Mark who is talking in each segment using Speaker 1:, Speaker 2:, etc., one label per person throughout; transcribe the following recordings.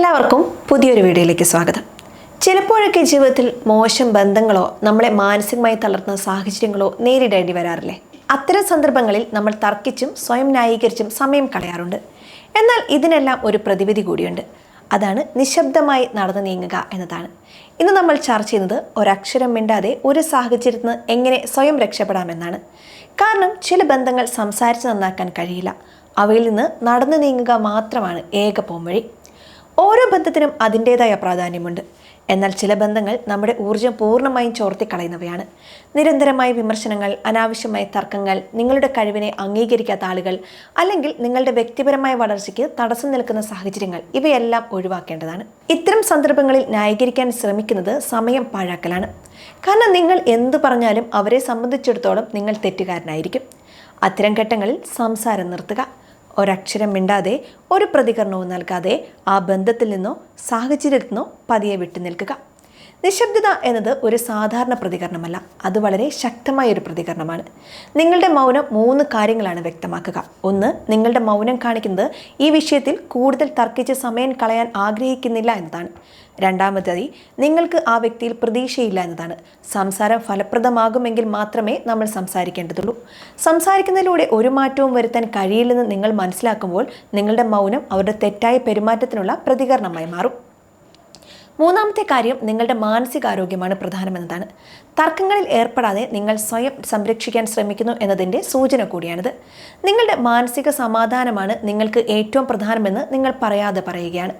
Speaker 1: എല്ലാവർക്കും പുതിയൊരു വീഡിയോയിലേക്ക് സ്വാഗതം. ചിലപ്പോഴൊക്കെ ജീവിതത്തിൽ മോശം ബന്ധങ്ങളോ നമ്മളെ മാനസികമായി തളർത്തുന്ന സാഹചര്യങ്ങളോ നേരിടേണ്ടി വരാറില്ലേ? അത്തരം സന്ദർഭങ്ങളിൽ നമ്മൾ തർക്കിച്ചും സ്വയം ന്യായീകരിച്ചും സമയം കളയാറുണ്ട്. എന്നാൽ ഇതിനെല്ലാം ഒരു പ്രതിവിധി കൂടിയുണ്ട്. അതാണ് നിശബ്ദമായി നടന്നു നീങ്ങുക എന്നതാണ്. ഇന്ന് നമ്മൾ ചർച്ച ചെയ്യുന്നത് ഒരക്ഷരം മിണ്ടാതെ ഒരു സാഹചര്യത്തിൽ നിന്ന് എങ്ങനെ സ്വയം രക്ഷപ്പെടാമെന്നാണ്. കാരണം ചില ബന്ധങ്ങൾ സംസാരിച്ച് നന്നാക്കാൻ കഴിയില്ല. അവയിൽ നിന്ന് നടന്നു നീങ്ങുക മാത്രമാണ് ഏക പോംവഴി. ഓരോ ബന്ധത്തിനും അതിന്റേതായ പ്രാധാന്യമുണ്ട്. എന്നാൽ ചില ബന്ധങ്ങൾ നമ്മുടെ ഊർജം പൂർണമായും ചോർത്തിക്കളയുന്നവയാണ് നിരന്തരമായ വിമർശനങ്ങൾ അനാവശ്യമായ തർക്കങ്ങൾ നിങ്ങളുടെ കഴിവിനെ അംഗീകരിക്കാത്ത ആളുകൾ അല്ലെങ്കിൽ നിങ്ങളുടെ വ്യക്തിപരമായ വളർച്ചയ്ക്ക് തടസ്സം നിൽക്കുന്ന സാഹചര്യങ്ങൾ ഇവയെല്ലാം ഒഴിവാക്കേണ്ടതാണ്. ഇത്തരം സന്ദർഭങ്ങളിൽ ന്യായീകരിക്കാൻ ശ്രമിക്കുന്നത് സമയം പാഴാക്കലാണ്. കാരണം നിങ്ങൾ എന്തു പറഞ്ഞാലും അവരെ സംബന്ധിച്ചിടത്തോളം നിങ്ങൾ തെറ്റുകാരനായിരിക്കും. അത്തരം ഘട്ടങ്ങളിൽ സംസാരം നിർത്തുക. ഒരക്ഷരം മിണ്ടാതെ ഒരു പ്രതികരണവും നൽകാതെ ആ ബന്ധത്തിൽ നിന്നോ സാഹചര്യത്തിൽ നിന്നോ പതിയെ വിട്ടു നിൽക്കുക നിശബ്ദത എന്നത് ഒരു സാധാരണ പ്രതികരണമല്ല. അത് വളരെ ശക്തമായ ഒരു പ്രതികരണമാണ്. നിങ്ങളുടെ മൗനം മൂന്ന് കാര്യങ്ങളാണ് വ്യക്തമാക്കുക. ഒന്ന് നിങ്ങളുടെ മൗനം കാണിക്കുന്നത് ഈ വിഷയത്തിൽ കൂടുതൽ തർക്കിച്ച് സമയം കളയാൻ ആഗ്രഹിക്കുന്നില്ല എന്നതാണ്. രണ്ടാമതായി നിങ്ങൾക്ക് ആ വ്യക്തിയിൽ പ്രതീക്ഷയില്ല എന്നതാണ്. സംസാരം ഫലപ്രദമാകുമെങ്കിൽ മാത്രമേ നമ്മൾ സംസാരിക്കേണ്ടതുള്ളൂ. സംസാരിക്കുന്നതിലൂടെ ഒരു മാറ്റവും വരുത്താൻ കഴിയില്ലെന്ന് നിങ്ങൾ മനസ്സിലാക്കുമ്പോൾ നിങ്ങളുടെ മൗനം അവരുടെ തെറ്റായ പെരുമാറ്റത്തിനുള്ള പ്രതികരണമായി മാറും. മൂന്നാമത്തെ കാര്യം നിങ്ങളുടെ മാനസികാരോഗ്യമാണ് പ്രധാനമെന്നതാണ്. തർക്കങ്ങളിൽ ഏർപ്പെടാതെ നിങ്ങൾ സ്വയം സംരക്ഷിക്കാൻ ശ്രമിക്കുന്നു എന്നതിന്റെ സൂചന കൂടിയാണിത്. നിങ്ങളുടെ മാനസിക സമാധാനമാണ് നിങ്ങൾക്ക് ഏറ്റവും പ്രധാനമെന്ന് നിങ്ങൾ പറയാതെ പറയുകയാണ്.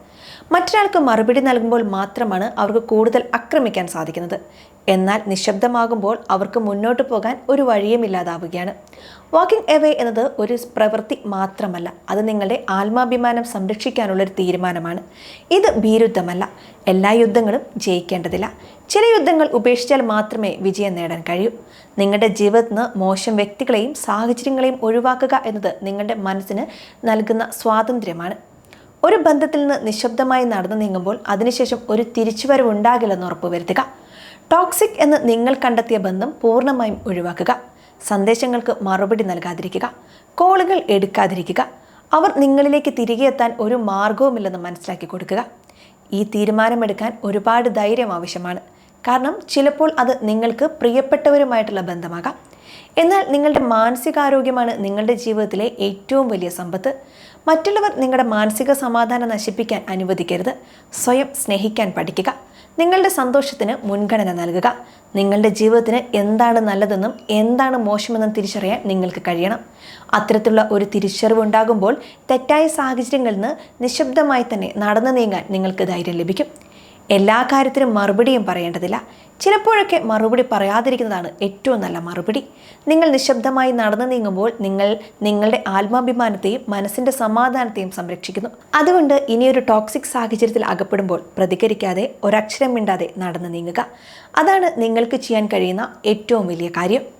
Speaker 1: മറ്റൊരാൾക്ക് മറുപടി നൽകുമ്പോൾ മാത്രമാണ് അവർക്ക് കൂടുതൽ ആക്രമിക്കാൻ സാധിക്കുന്നത്. എന്നാൽ നിശബ്ദമാകുമ്പോൾ അവർക്ക് മുന്നോട്ട് പോകാൻ ഒരു വഴിയും ഇല്ലാതാവുകയാണ്. വാക്കിംഗ് എവേ എന്നത് ഒരു പ്രവൃത്തി മാത്രമല്ല അത് നിങ്ങളുടെ ആത്മാഭിമാനം സംരക്ഷിക്കാനുള്ള ഒരു തീരുമാനമാണ്. ഇത് ഭീരുദ്ധമല്ല എല്ലാ യുദ്ധങ്ങളും ജയിക്കേണ്ടതില്ല. ചില യുദ്ധങ്ങൾ ഉപേക്ഷിച്ചാൽ മാത്രമേ വിജയം നേടാൻ കഴിയൂ. നിങ്ങളുടെ ജീവിതത്തിന് മോശം വ്യക്തികളെയും സാഹചര്യങ്ങളെയും ഒഴിവാക്കുക എന്നത് നിങ്ങളുടെ മനസ്സിന് നൽകുന്ന സ്വാതന്ത്ര്യമാണ്. ഒരു ബന്ധത്തിൽ നിന്ന് നിശബ്ദമായി നടന്നു നീങ്ങുമ്പോൾ അതിനുശേഷം ഒരു തിരിച്ചുവരവ് ഉണ്ടാകില്ലെന്ന് ഉറപ്പുവരുത്തുക. ടോക്സിക് എന്ന് നിങ്ങൾ കണ്ടെത്തിയ ബന്ധം പൂർണമായും ഒഴിവാക്കുക. സന്ദേശങ്ങൾക്ക് മറുപടി നൽകാതിരിക്കുക. കോളുകൾ എടുക്കാതിരിക്കുക. അവർ നിങ്ങളിലേക്ക് തിരികെ എത്താൻ ഒരു മാർഗവുമില്ലെന്ന് മനസ്സിലാക്കി കൊടുക്കുക. ഈ തീരുമാനമെടുക്കാൻ ഒരുപാട് ധൈര്യം ആവശ്യമാണ്. കാരണം ചിലപ്പോൾ അത് നിങ്ങൾക്ക് പ്രിയപ്പെട്ടവരുമായിട്ടുള്ള ബന്ധമാകാം. എന്നാൽ നിങ്ങളുടെ മാനസികാരോഗ്യമാണ് നിങ്ങളുടെ ജീവിതത്തിലെ ഏറ്റവും വലിയ സമ്പത്ത്. മറ്റുള്ളവർ നിങ്ങളുടെ മാനസിക സമാധാനം നശിപ്പിക്കാൻ അനുവദിക്കരുത്. സ്വയം സ്നേഹിക്കാൻ പഠിക്കുക. നിങ്ങളുടെ സന്തോഷത്തിന് മുൻഗണന നൽകുക. നിങ്ങളുടെ ജീവിതത്തിന് എന്താണ് നല്ലതെന്നും എന്താണ് മോശമെന്നും തിരിച്ചറിയാൻ നിങ്ങൾക്ക് കഴിയണം. അത്തരത്തിലുള്ള ഒരു തിരിച്ചറിവ് ഉണ്ടാകുമ്പോൾ തെറ്റായ സാഹചര്യങ്ങളിൽ നിന്ന് നിശബ്ദമായി തന്നെ നടന്നു നീങ്ങാൻ നിങ്ങൾക്ക് ധൈര്യം ലഭിക്കും. എല്ലാ കാര്യത്തിനും മറുപടിയും പറയേണ്ടതില്ല. ചിലപ്പോഴൊക്കെ മറുപടി പറയാതിരിക്കുന്നതാണ് ഏറ്റവും നല്ല മറുപടി. നിങ്ങൾ നിശബ്ദമായി നടന്നു നീങ്ങുമ്പോൾ നിങ്ങൾ നിങ്ങളുടെ ആത്മാഭിമാനത്തെയും മനസ്സിന്റെ സമാധാനത്തെയും സംരക്ഷിക്കുന്നു. അതുകൊണ്ട് ഇനിയൊരു ടോക്സിക് സാഹചര്യത്തിൽ അകപ്പെടുമ്പോൾ പ്രതികരിക്കാതെ ഒരക്ഷരം മിണ്ടാതെ നടന്നു നീങ്ങുക. അതാണ് നിങ്ങൾക്ക് ചെയ്യാൻ കഴിയുന്ന ഏറ്റവും വലിയ കാര്യം.